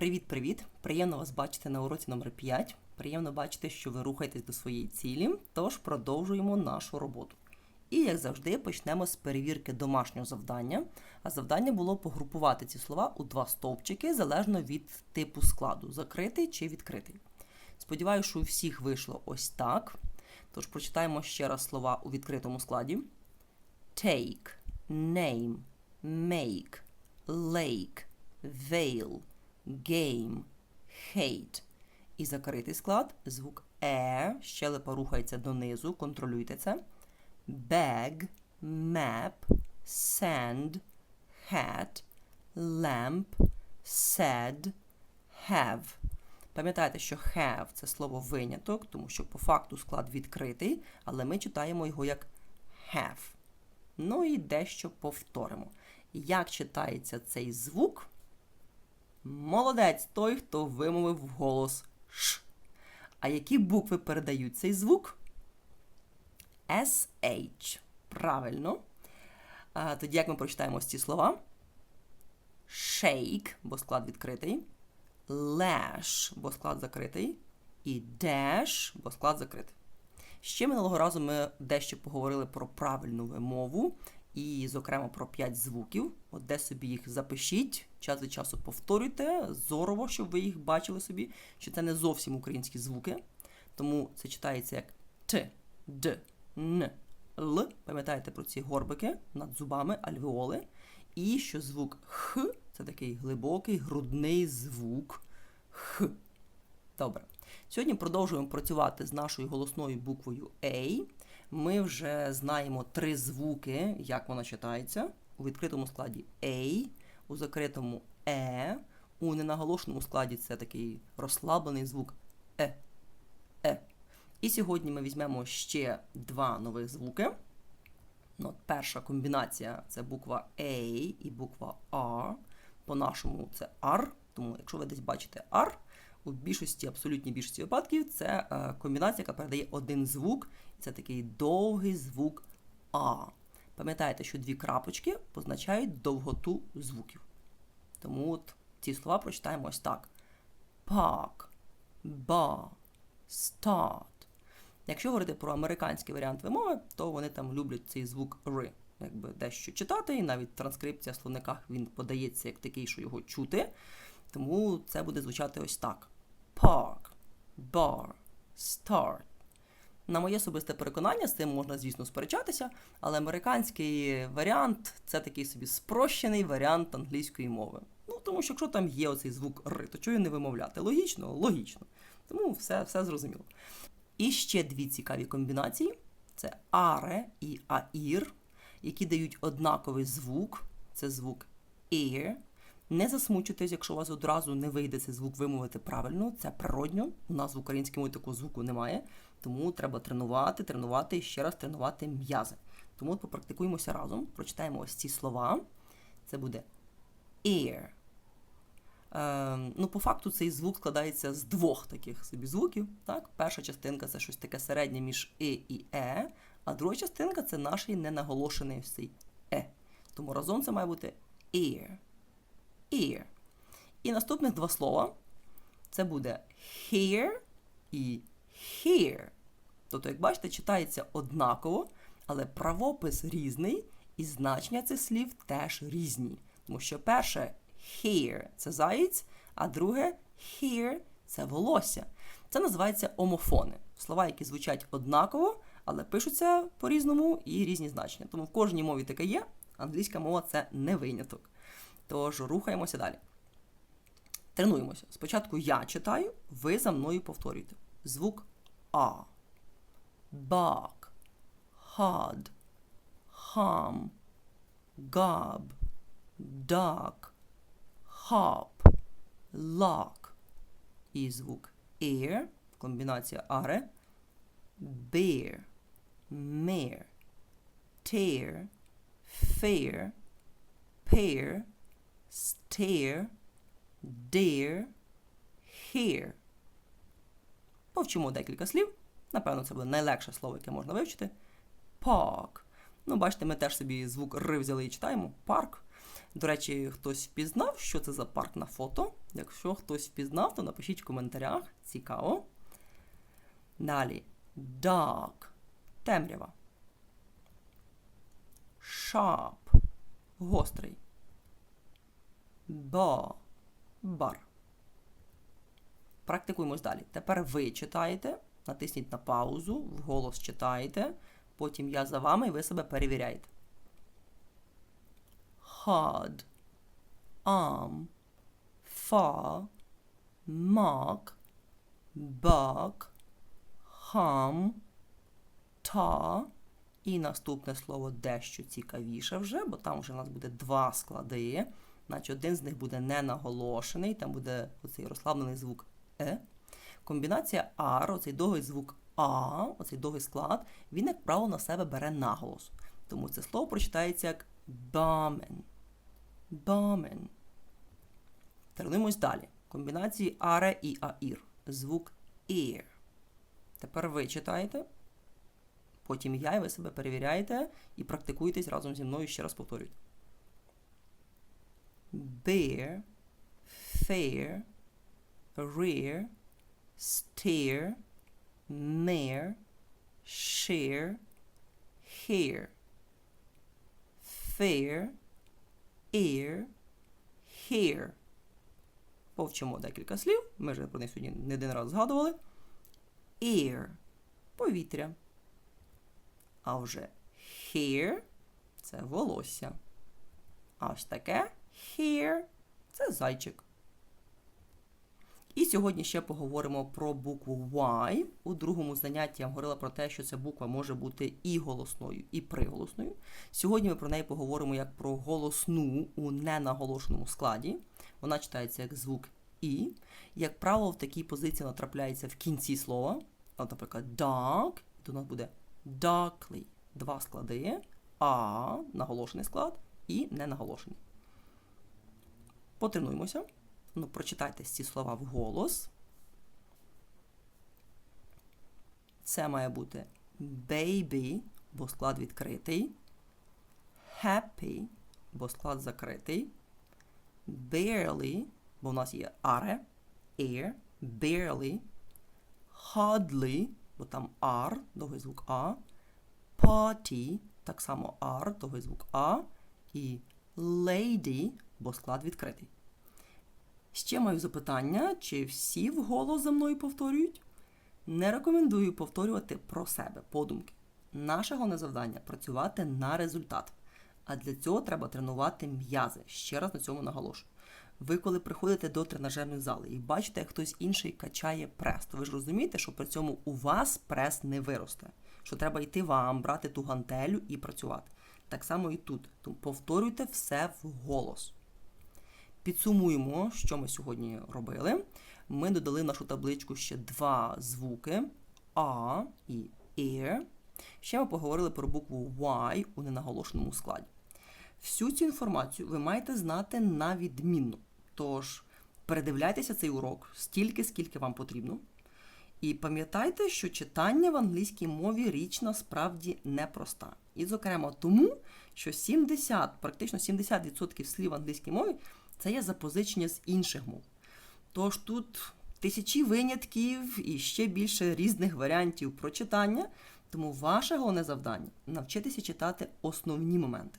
Привіт-привіт! Приємно вас бачити на уроці номер 5. Приємно бачити, що ви рухаєтесь до своєї цілі, тож продовжуємо нашу роботу. І, як завжди, почнемо з перевірки домашнього завдання. А завдання було погрупувати ці слова у два стовпчики залежно від типу складу закритий чи відкритий. Сподіваюся, що у всіх вийшло ось так. Тож прочитаємо ще раз слова у відкритому складі: take, name, make, lake, veil, game, hate. І закритий склад, звук е, щелепа рухається донизу, контролюйте це. Bag, map, sand, hat, lamp, said, have. Пам'ятайте, що have це слово виняток, тому що по факту склад відкритий, але ми читаємо його як have. Ну і дещо повторимо. Як читається цей звук? Молодець той, хто вимовив вголос Ш. А які букви передають цей звук? SH. Правильно. А, тоді як ми прочитаємо ці слова? Shake, бо склад відкритий. Lash, бо склад закритий. І dash, бо склад закритий. Ще минулого разу ми дещо поговорили про правильну вимову і, зокрема, про 5 звуків. От де собі їх запишіть, час від часу повторюйте, зорово, щоб ви їх бачили собі, що це не зовсім українські звуки. Тому це читається як Т, Д, Н, Л. Пам'ятаєте про ці горбики над зубами, альвеоли. І що звук Х це такий глибокий грудний звук Х. Добре. Сьогодні продовжуємо працювати з нашою голосною буквою A. Ми вже знаємо три звуки, як вона читається. У відкритому складі A, у закритому Е, у ненаголошеному складі це такий розслаблений звук Е. Е. І сьогодні ми візьмемо ще два нових звуки. Ну, перша комбінація це буква A і буква R. По-нашому це R. Тому, якщо ви десь бачите R, у більшості, абсолютній більшості випадків, це е, комбінація, яка передає один звук. Це такий довгий звук А. Пам'ятаєте, що дві крапочки позначають довготу звуків. Тому от ці слова прочитаємо ось так: park, bar, start. Якщо говорити про американський варіант вимови, то вони там люблять цей звук р, якби дещо читати, і навіть транскрипція в словниках він подається як такий, що його чути. Тому це буде звучати ось так: Park, bar, start. На моє особисте переконання, з цим можна, звісно, сперечатися, але американський варіант це такий собі спрощений варіант англійської мови. Ну, тому що якщо там є оцей звук р, то чого не вимовляти? Логічно? Логічно. Тому все, все зрозуміло. І ще дві цікаві комбінації: це аре і аїр, які дають однаковий звук. Це звук ear. Не засмучуйтесь, якщо у вас одразу не вийде цей звук вимовити правильно, це природньо. У нас в українській мові такого звуку немає. Тому треба тренувати, тренувати і ще раз тренувати м'язи. Тому попрактикуємося разом, прочитаємо ось ці слова. Це буде ear. Е, ну, по факту цей звук складається з двох таких собі звуків. Так? Перша частинка це щось таке середнє між «и» і е, а друга частинка це наш ненаголошений цей е. Тому разом це має бути ear. Ear. І наступних два слова це буде hear і here. Тобто, як бачите, читається однаково, але правопис різний, і значення цих слів теж різні. Тому що перше here це заєць, а друге here це волосся. Це називається омофони. Слова, які звучать однаково, але пишуться по-різному і різні значення. Тому в кожній мові таке є, англійська мова це не виняток. Тож рухаємося далі. Тренуємося. Спочатку я читаю, ви за мною повторюєте. Звук А. Bark, hard, harm, gob, dark, hop, lock. І звук ear, комбінація аре, bear, mare, tear, fair, pair, stare, dare, hear. Повчимо декілька слів. Напевно, це буде найлегше слово, яке можна вивчити. Park. Ну, бачите, ми теж собі звук Р взяли і читаємо. Парк. До речі, хтось впізнав, що це за парк на фото. Якщо хтось впізнав, то напишіть в коментарях. Цікаво. Далі. Dark. Темрява. Sharp. Гострий. Bar. Бар. Практикуємось далі. Тепер ви читаєте, натисніть на паузу, вголос читаєте, потім я за вами і ви себе перевіряєте. Hard. Arm. Far. Mark. Bark. Harm. Tar. І наступне слово дещо цікавіше вже, бо там вже у нас буде два склади. Значить, один з них буде не наголошений, там буде оцей розслаблений звук Е. Комбінація R, оцей довгий звук А, оцей довгий склад, він, як правило, на себе бере наголос. Тому це слово прочитається як barman. Barman. Тренуємось далі. Комбінації аре і аїр. Звук ear. Тепер ви читаєте. Потім я, і ви себе перевіряєте і практикуєтесь разом зі мною, ще раз повторюйте. Bear, fair, rear, steer, mare, share, hair, fair, ear, hair. Повчимо декілька слів. Ми вже про них сьогодні не один раз згадували. Air – повітря. А вже hair – це волосся. А ось таке hair – це зайчик. І сьогодні ще поговоримо про букву Y. У другому занятті я говорила про те, що ця буква може бути і голосною, і приголосною. Сьогодні ми про неї поговоримо як про голосну у ненаголошеному складі. Вона читається як звук І. Як правило, в такій позиції вона трапляється в кінці слова. От, наприклад, dark, то у нас буде darkly. Два склади. А наголошений склад і ненаголошений. Потренуємося. Ну, прочитайте ці слова вголос. Це має бути baby, бо склад відкритий. Happy, бо склад закритий. Barely, бо в нас є are, air, barely. Hardly, бо там R, довгий звук А. Party, так само R, довгий звук А. І lady, бо склад відкритий. Ще маю запитання, чи всі вголос за мною повторюють? Не рекомендую повторювати про себе подумки. Наше головне завдання працювати на результат. А для цього треба тренувати м'язи. Ще раз на цьому наголошую. Ви, коли приходите до тренажерної зали і бачите, як хтось інший качає прес, то ви ж розумієте, що при цьому у вас прес не виросте. Що треба йти вам, брати ту гантелю і працювати. Так само і тут. Тому повторюйте все вголос. Підсумуємо, що ми сьогодні робили. Ми додали в нашу табличку ще два звуки А і Air. Ще ми поговорили про букву Y у ненаголошеному складі. Всю цю інформацію ви маєте знати на відмінно. Тож, передивляйтеся цей урок стільки, скільки вам потрібно. І пам'ятайте, що читання в англійській мові річ насправді непроста. І, зокрема, тому, що 70, практично 70% слів в англійській мові це є запозичення з інших мов. Тож тут тисячі винятків і ще більше різних варіантів прочитання, тому ваше головне завдання навчитися читати основні моменти.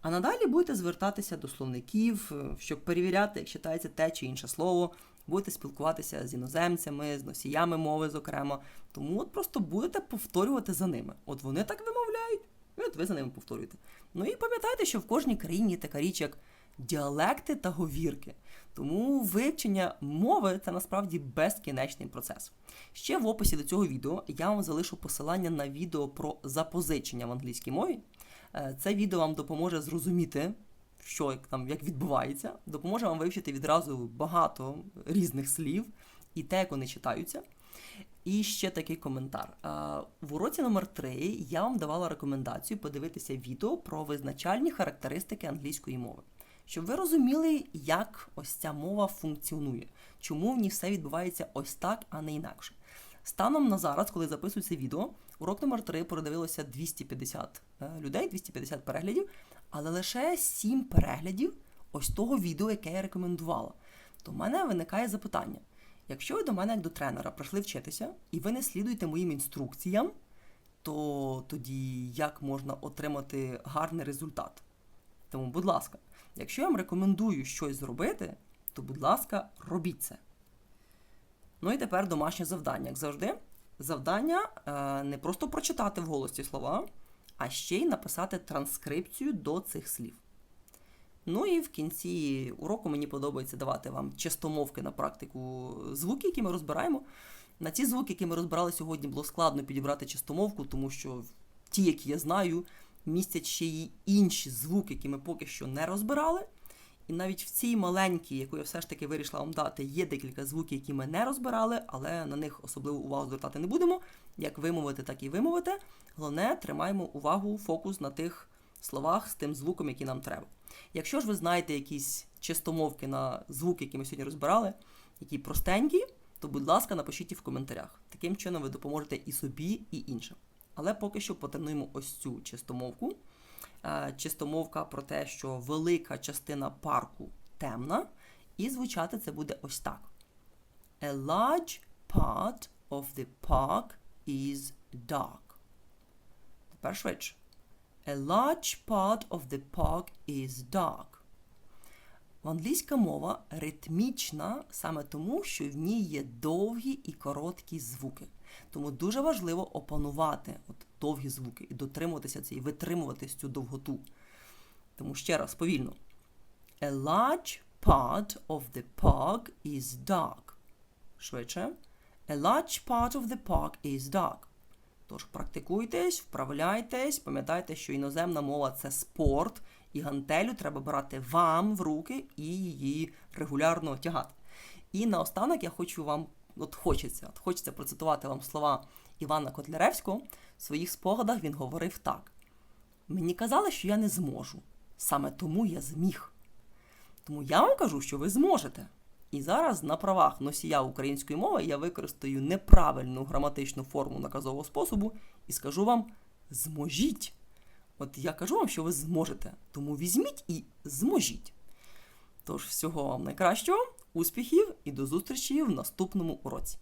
А надалі будете звертатися до словників, щоб перевіряти, як читається те чи інше слово, будете спілкуватися з іноземцями, з носіями мови, зокрема. Тому от просто будете повторювати за ними. От вони так вимовляють, і от ви за ними повторюєте. Ну і пам'ятайте, що в кожній країні є така річ, як діалекти та говірки. Тому вивчення мови це насправді безкінечний процес. Ще в описі до цього відео я вам залишу посилання на відео про запозичення в англійській мові. Е, Це відео вам допоможе зрозуміти, що як там як відбувається, допоможе вам вивчити відразу багато різних слів і те, як вони читаються. І ще такий коментар. Е, В уроці номер 3 я вам давала рекомендацію подивитися відео про визначальні характеристики англійської мови. Щоб ви розуміли, як ось ця мова функціонує, чому в ній все відбувається ось так, а не інакше. Станом на зараз, коли записую це відео, урок номер 3 передивилося 250 е, людей, 250 переглядів, але лише 7 переглядів ось того відео, яке я рекомендувала. то в мене виникає запитання. Якщо ви до мене як до тренера прийшли вчитися, і ви не слідуєте моїм інструкціям, то тоді як можна отримати гарний результат? Тому, будь ласка, якщо я вам рекомендую щось зробити, то, будь ласка, робіть це. Ну і тепер домашнє завдання. Як завжди, завдання е, не просто прочитати в голосі слова, а ще й написати транскрипцію до цих слів. Ну і в кінці уроку мені подобається давати вам чистомовки на практику звуки, які ми розбираємо. На ці звуки, які ми розбирали сьогодні, було складно підібрати чистомовку, тому що ті, які я знаю, містять ще й інші звуки, які ми поки що не розбирали. І навіть в цій маленькій, яку я все ж таки вирішила вам дати, є декілька звуків, які ми не розбирали, але на них особливо увагу звертати не будемо. Як вимовити, так і вимовити. Головне, тримаємо увагу, фокус на тих словах з тим звуком, який нам треба. Якщо ж ви знаєте якісь чистомовки на звуки, які ми сьогодні розбирали, які простенькі, то, будь ласка, напишіть їх в коментарях. Таким чином ви допоможете і собі, і іншим. Але поки що потренуємо ось цю чистомовку. Е, Чистомовка про те, що велика частина парку темна, і звучати це буде ось так. A large part of the park is dark. Тепер швидше. A large part of the park is dark. Англійська мова ритмічна саме тому, що в ній є довгі і короткі звуки. Тому дуже важливо опанувати от довгі звуки і дотримуватися цієї, витримуватись цю довготу. Тому ще раз повільно. A large part of the park is dark. Швидше. A large part of the park is dark. Тож практикуйтесь, вправляйтесь, пам'ятайте, що іноземна мова це спорт, і гантелю треба брати вам в руки і її регулярно тягати. І наостанок я хочу вам, от хочеться, от хочеться процитувати вам слова Івана Котляревського. В своїх спогадах він говорив так: Мені казали, що я не зможу. Саме тому я зміг. Тому я вам кажу, що ви зможете. І зараз на правах носія української мови я використаю неправильну граматичну форму наказового способу і скажу вам зможіть. От я кажу вам, що ви зможете. Тому візьміть і зможіть. Тож, всього вам найкращого, успіхів і до зустрічі в наступному уроці.